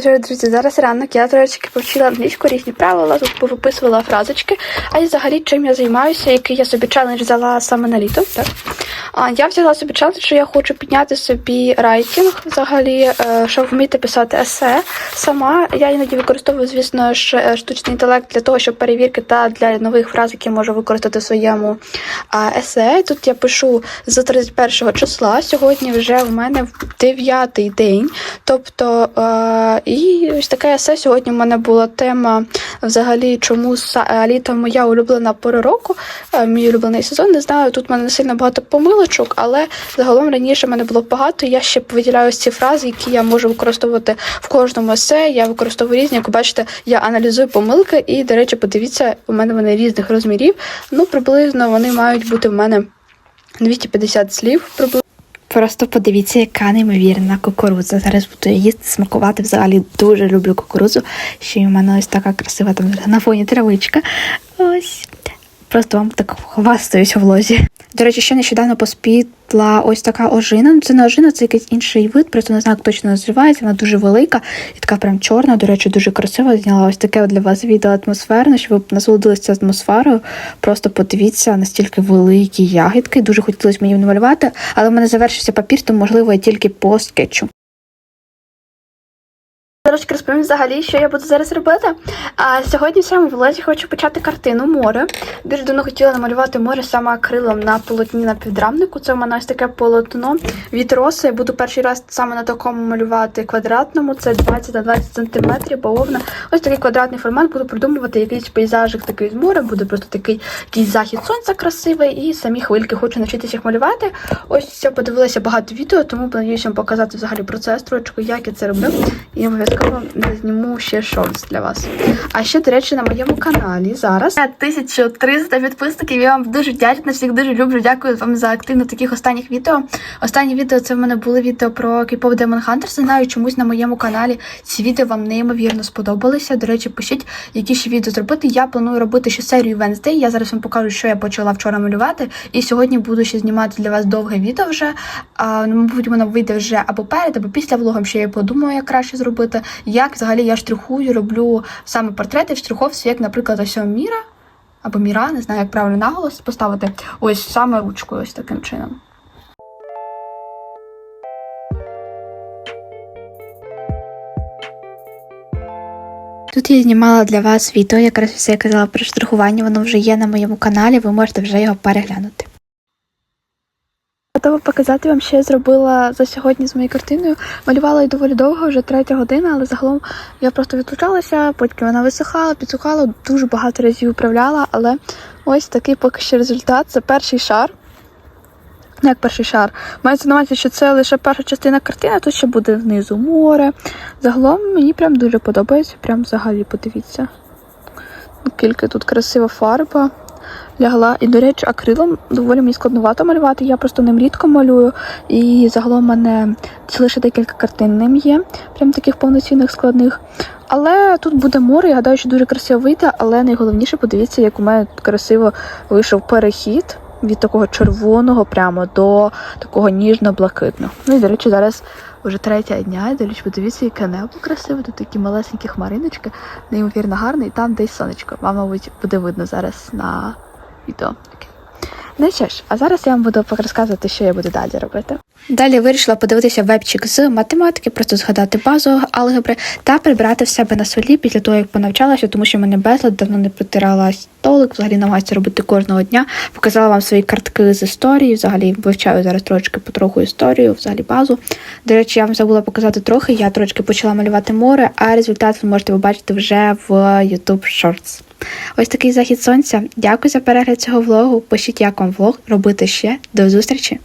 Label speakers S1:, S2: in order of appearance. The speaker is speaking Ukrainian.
S1: Друзі, зараз ранок я трошечки повчила англійську різні правила, тут повиписувала фразочки. А й взагалі чим я займаюся, який я собі челендж взяла саме на літо. Так? Я взяла собі челендж, що я хочу підняти собі райтінг, взагалі, е, щоб вміти писати есе сама. Я іноді використовую, звісно ж, е, штучний інтелект для того, щоб перевірки та для нових фраз, які можу використати в своєму есе. Тут я пишу з 31 числа. Сьогодні вже в мене дев'ятий день. Тобто, е, і ось таке есе. Сьогодні в мене була тема взагалі, чому літо моя улюблена пора року, мій улюблений сезон. Не знаю, тут в мене не сильно багато помилочок, але загалом раніше мене було багато. Я ще виділяю ці фрази, які я можу використовувати в кожному есе. Я використовую різні. Як ви бачите, я аналізую помилки, і, до речі, подивіться, у мене вони різних розмірів. Ну, приблизно вони мають бути в мене 250 слів. Приблизно. Просто подивіться, яка неймовірна кукурудза. Зараз буду їсти, смакувати. Взагалі дуже люблю кукурудзу. Ще й у мене ось така красива там на фоні травичка. Ось. Просто вам так хвастаюсь у влозі. До речі, ще нещодавно поспітла ось така ожина. Це не ожина, це якийсь інший вид, просто не знаю, як точно називається. Вона дуже велика і така прям чорна. До речі, дуже красива. Зняла ось таке для вас відео атмосферне, щоб ви насолодилися атмосферою. Просто подивіться, настільки великі ягідки. Дуже хотілося мені намалювати, але в мене завершився папір, тому можливо я тільки по скетчу. Трошки розповім взагалі, що я буду зараз робити. А сьогодні в цьому влозі хочу почати картину море. Дуже давно хотіла намалювати море саме акрилом на полотні на півдрамнику. Це в мене ось таке полотно від роси. Я буду перший раз саме на такому малювати квадратному. Це 20 на 20 см, бавовна. Ось такий квадратний формат. Буду придумувати якийсь пейзажик такий з моря. Буде просто такий якийсь захід сонця красивий і самі хвильки хочу навчитися їх малювати. Ось я подивилася багато відео, тому плануюся вам показати взагалі процес трошки, як я це роблю. І обов'язково зніму ще шортс для вас. А ще, до речі, на моєму каналі зараз 1300 підписників. Я вам дуже вдячна, всіх дуже люблю. Дякую вам за активно таких останніх відео. Останні відео це в мене були відео про K-pop Demon Hunters. Знаю, чомусь на моєму каналі ці відео вам неймовірно сподобалися. До речі, пишіть, які ще відео зробити. Я планую робити ще серію Wednesday. Я зараз вам покажу, що я почала вчора малювати. І сьогодні буду ще знімати для вас довге відео вже. А, ну, мабуть, воно вийде вже або перед, або після влогом, ще я подумаю, як краще зробити. Як взагалі я штрихую, роблю саме портрети в штриховці, як, наприклад, ось Міра або Міра, не знаю, як правильно наголос поставити. Ось саме ручкою, ось таким чином. Тут я знімала для вас відео, якраз все я казала про штрихування, воно вже є на моєму каналі, ви можете вже його переглянути. Готова показати вам, що я зробила за сьогодні з моєю картиною. Малювала її доволі довго, вже третя година, але загалом я просто відключалася, потім вона висихала, підсухала, дуже багато разів управляла, але ось такий поки що результат. Це перший шар. Як перший шар. Мається на увазі, що це лише перша частина картини, тут ще буде знизу море. Загалом мені прям дуже подобається. Прям взагалі подивіться. Скільки тут красива фарба лягла. І, до речі, акрилом доволі мені складновато малювати. Я просто ним рідко малюю. І загалом в мене лише декілька картин ним є, прям таких повноцінних складних. Але тут буде море, я гадаю, що дуже красиво вийде, але найголовніше подивіться, як у мене красиво вийшов перехід від такого червоного прямо до такого ніжно-блакитного. Ну і, до речі, зараз вже третя дня, і, до речі, подивіться, яке небо красиве, тут такі малесенькі хмариночки, неймовірно гарне, і там десь сонечко. Вам, мабуть, буде видно зараз на відео. Ну що ж, а зараз я вам буду розказувати, що я буду далі робити. Далі вирішила подивитися вебчик з математики, просто згадати базу алгебри та прибрати в себе на столі після того, як понавчалася, тому що мене безлад давно не протирала столик, взагалі намагаюся робити кожного дня. Показала вам свої картки з історії, взагалі вивчаю зараз трошки потроху історію, взагалі базу. До речі, я вам забула показати трохи. Я трошки почала малювати море, а результат ви можете побачити вже в YouTube Shorts. Ось такий захід сонця. Дякую за перегляд цього влогу. Пишіть, як вам влог, робити ще. До зустрічі!